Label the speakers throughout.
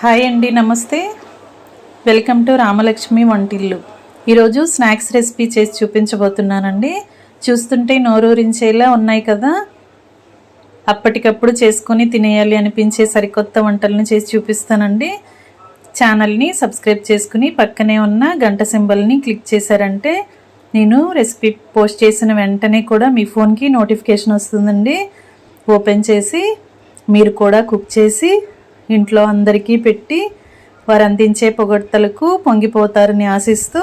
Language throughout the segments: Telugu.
Speaker 1: హాయ్ అండి నమస్తే. వెల్కమ్ టు రామలక్ష్మి వంటిల్లు. ఈరోజు స్నాక్స్ రెసిపీ చేసి చూపించబోతున్నానండి. చూస్తుంటే నోరూరించేలా ఉన్నాయి కదా. అప్పటికప్పుడు చేసుకొని తినేయాలి అనిపించే సరికొత్త వంటలను చేసి చూపిస్తానండి. ఛానల్ని సబ్స్క్రైబ్ చేసుకుని పక్కనే ఉన్న గంట సింబల్ని క్లిక్ చేశారంటే నేను రెసిపీ పోస్ట్ చేసిన వెంటనే కూడా మీ ఫోన్కి నోటిఫికేషన్ వస్తుందండి. ఓపెన్ చేసి మీరు కూడా కుక్ చేసి ఇంట్లో అందరికీ పెట్టి వారు అందించే పొగడ్తలకు పొంగిపోతారని ఆశిస్తూ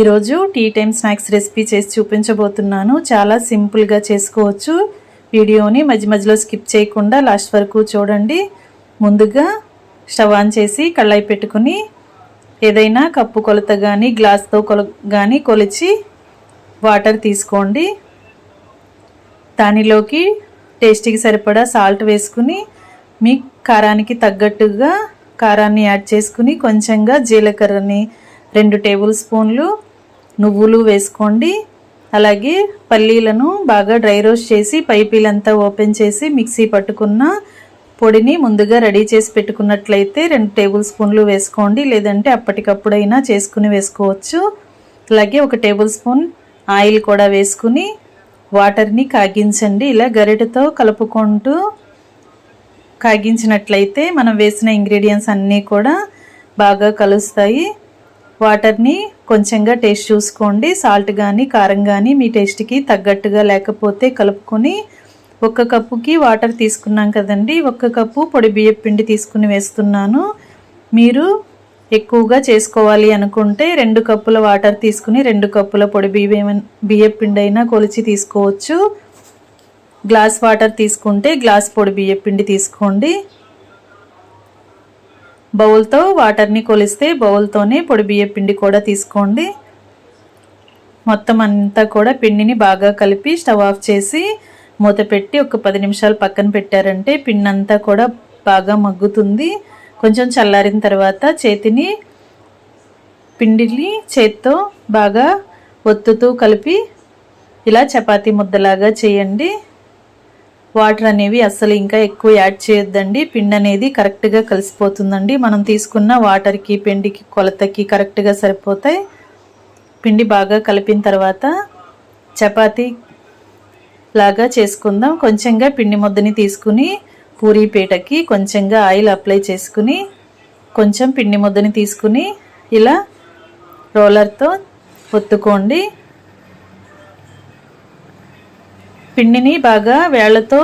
Speaker 1: ఈరోజు టీ టైం స్నాక్స్ రెసిపీ చేసి చూపించబోతున్నాను. చాలా సింపుల్గా చేసుకోవచ్చు. వీడియోని మధ్య మధ్యలో స్కిప్ చేయకుండా లాస్ట్ వరకు చూడండి. ముందుగా స్టవ్ ఆన్ చేసి కళ్ళాయి పెట్టుకుని ఏదైనా కప్పు కొలత కానీ గ్లాస్తో కొల కానీ కొలిచి వాటర్ తీసుకోండి. దానిలోకి టేస్ట్కి సరిపడా సాల్ట్ వేసుకుని మీ కారానికి తగ్గట్టుగా కారాన్ని యాడ్ చేసుకుని కొంచెంగా జీలకర్రని రెండు టేబుల్ స్పూన్లు నువ్వులు వేసుకోండి. అలాగే పల్లీలను బాగా డ్రై రోస్ట్ చేసి పైపీలంతా ఓపెన్ చేసి మిక్సీ పట్టుకున్న పొడిని ముందుగా రెడీ చేసి పెట్టుకున్నట్లయితే రెండు టేబుల్ స్పూన్లు వేసుకోండి. లేదంటే అప్పటికప్పుడైనా చేసుకుని వేసుకోవచ్చు. అలాగే ఒక టేబుల్ స్పూన్ ఆయిల్ కూడా వేసుకుని వాటర్ని కాగించండి. ఇలా గరిటతో కలుపుకుంటూ కాగించినట్లయితే మనం వేసిన ఇంగ్రీడియంట్స్ అన్నీ కూడా బాగా కలుస్తాయి. వాటర్ని కొంచెంగా టేస్ట్ చూసుకోండి. సాల్ట్ కానీ కారం కానీ మీ టేస్ట్కి తగ్గట్టుగా లేకపోతే కలుపుకొని ఒక కప్పుకి వాటర్ తీసుకున్నాం కదండి. ఒక్క కప్పు పొడి బియ్యం పిండి తీసుకుని వేస్తున్నాను. మీరు ఎక్కువగా చేసుకోవాలి అనుకుంటే రెండు కప్పుల వాటర్ తీసుకుని రెండు కప్పుల పొడి బియ్యం బియ్యం పిండి అయినా కొలిచి తీసుకోవచ్చు. గ్లాస్ వాటర్ తీసుకుంటే గ్లాస్ పొడి బియ్య పిండి తీసుకోండి. బౌల్తో వాటర్ని కొలిస్తే బౌల్తోనే పొడి బియ్య పిండి కూడా తీసుకోండి. మొత్తం అంతా కూడా పిండిని బాగా కలిపి స్టవ్ ఆఫ్ చేసి మూత పెట్టి ఒక పది నిమిషాలు పక్కన పెట్టారంటే పిండి అంతా కూడా బాగా మగ్గుతుంది. కొంచెం చల్లారిన తర్వాత చేతిని పిండిని చేత్తో బాగా ఒత్తుతూ కలిపి ఇలా చపాతీ ముద్దలాగా చేయండి. వాటర్ అనేవి అస్సలు ఇంకా ఎక్కువ యాడ్ చేయొద్దండి. పిండి అనేది కరెక్ట్గా కలిసిపోతుందండి. మనం తీసుకున్న వాటర్కి పిండికి కొలతకి కరెక్ట్గా సరిపోతాయి. పిండి బాగా కలిపిన తర్వాత చపాతీ లాగా చేసుకుందాం. కొంచెంగా పిండి ముద్దని తీసుకుని పూరీ పీటకి కొంచెంగా ఆయిల్ అప్లై చేసుకుని కొంచెం పిండి ముద్దని తీసుకుని ఇలా రోలర్తో ఒత్తుకోండి. పిండిని బాగా వేళ్ళతో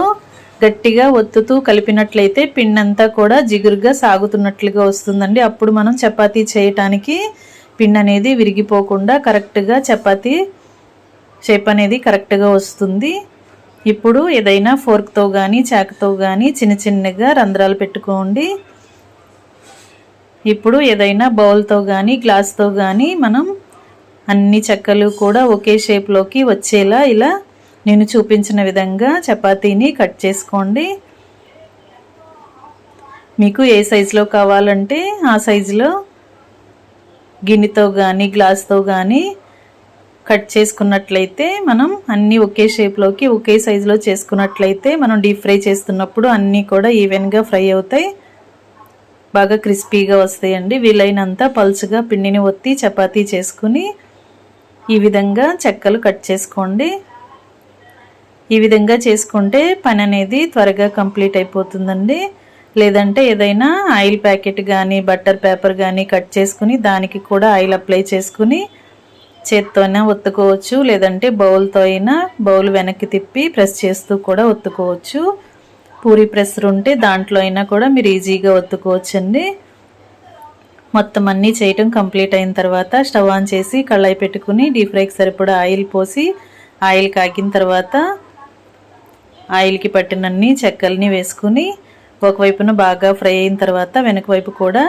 Speaker 1: గట్టిగా ఒత్తుతూ కలిపినట్లయితే పిండి అంతా కూడా జిగురుగా సాగుతున్నట్లుగా వస్తుందండి. అప్పుడు మనం చపాతీ చేయటానికి పిండి అనేది విరిగిపోకుండా కరెక్ట్గా చపాతీ షేప్ అనేది కరెక్ట్గా వస్తుంది. ఇప్పుడు ఏదైనా ఫోర్క్తో కానీ చాకుతో కానీ చిన్న చిన్నగా రంధ్రాలు పెట్టుకోండి. ఇప్పుడు ఏదైనా బౌల్తో కానీ గ్లాస్తో కానీ మనం అన్ని చెక్కలు కూడా ఒకే షేప్లోకి వచ్చేలా ఇలా నేను చూపించిన విధంగా చపాతీని కట్ చేసుకోండి. మీకు ఏ సైజులో కావాలంటే ఆ సైజులో గిన్నెతో కానీ గ్లాస్తో కానీ కట్ చేసుకున్నట్లయితే మనం అన్నీ ఒకే షేప్లోకి ఒకే సైజులో చేసుకున్నట్లయితే మనం డీప్ ఫ్రై చేస్తున్నప్పుడు అన్నీ కూడా ఈవెన్గా ఫ్రై అవుతాయి. బాగా క్రిస్పీగా వస్తాయండి. వీలైనంత పల్చుగా పిండిని ఒత్తి చపాతీ చేసుకుని ఈ విధంగా చెక్కలు కట్ చేసుకోండి. ఈ విధంగా చేసుకుంటే పని అనేది త్వరగా కంప్లీట్ అయిపోతుందండి. లేదంటే ఏదైనా ఆయిల్ ప్యాకెట్ కానీ బట్టర్ పేపర్ కానీ కట్ చేసుకుని దానికి కూడా ఆయిల్ అప్లై చేసుకుని చేత్తో అయినా ఒత్తుకోవచ్చు. లేదంటే బౌల్తో అయినా బౌల్ వెనక్కి తిప్పి ప్రెస్ చేస్తూ కూడా ఒత్తుకోవచ్చు. పూరి ప్రెస్సర్ ఉంటే దాంట్లో అయినా కూడా మీరు ఈజీగా ఒత్తుకోవచ్చండి. మొత్తం అన్నీ చేయటం కంప్లీట్ అయిన తర్వాత స్టవ్ ఆన్ చేసి కళ్ళాయి పెట్టుకుని డీప్ ఫ్రైకి సరిపడా ఆయిల్ పోసి ఆయిల్ కాగిన తర్వాత ఆయిల్కి పట్టినన్ని చెక్కల్ని వేసుకుని ఒకవైపున బాగా ఫ్రై అయిన తర్వాత వెనక వైపు కూడా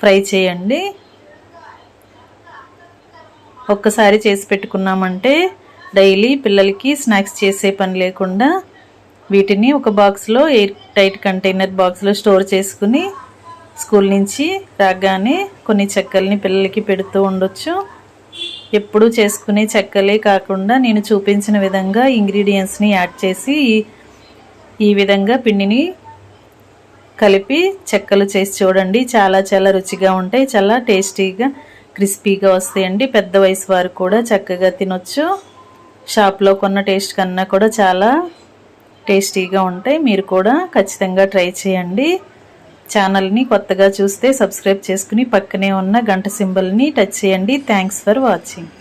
Speaker 1: ఫ్రై చేయండి. ఒక్కసారి చేసి పెట్టుకున్నామంటే డైలీ పిల్లలకి స్నాక్స్ చేసే పని లేకుండా వీటిని ఒక బాక్స్లో ఎయిర్ టైట్ కంటైనర్ బాక్స్లో స్టోర్ చేసుకుని స్కూల్ నుంచి రాగానే కొన్ని చెక్కల్ని పిల్లలకి పెడుతూ ఉండొచ్చు. ఎప్పుడూ చేసుకునే చెక్కలే కాకుండా నేను చూపించిన విధంగా ఇంగ్రీడియంట్స్ని యాడ్ చేసి ఈ విధంగా పిండిని కలిపి చెక్కలు చేసి చూడండి. చాలా చాలా రుచిగా ఉంటాయి. చాలా టేస్టీగా క్రిస్పీగా వస్తాయండి. పెద్ద వయసు వారు కూడా చక్కగా తినొచ్చు. షాప్లో కొన్న టేస్ట్ కన్నా కూడా చాలా టేస్టీగా ఉంటాయి. మీరు కూడా ఖచ్చితంగా ట్రై చేయండి. ఛానల్ని కొత్తగా చూస్తే సబ్స్క్రైబ్ చేసుకుని పక్కనే ఉన్న గంట సింబల్ని టచ్ చేయండి. Thanks for watching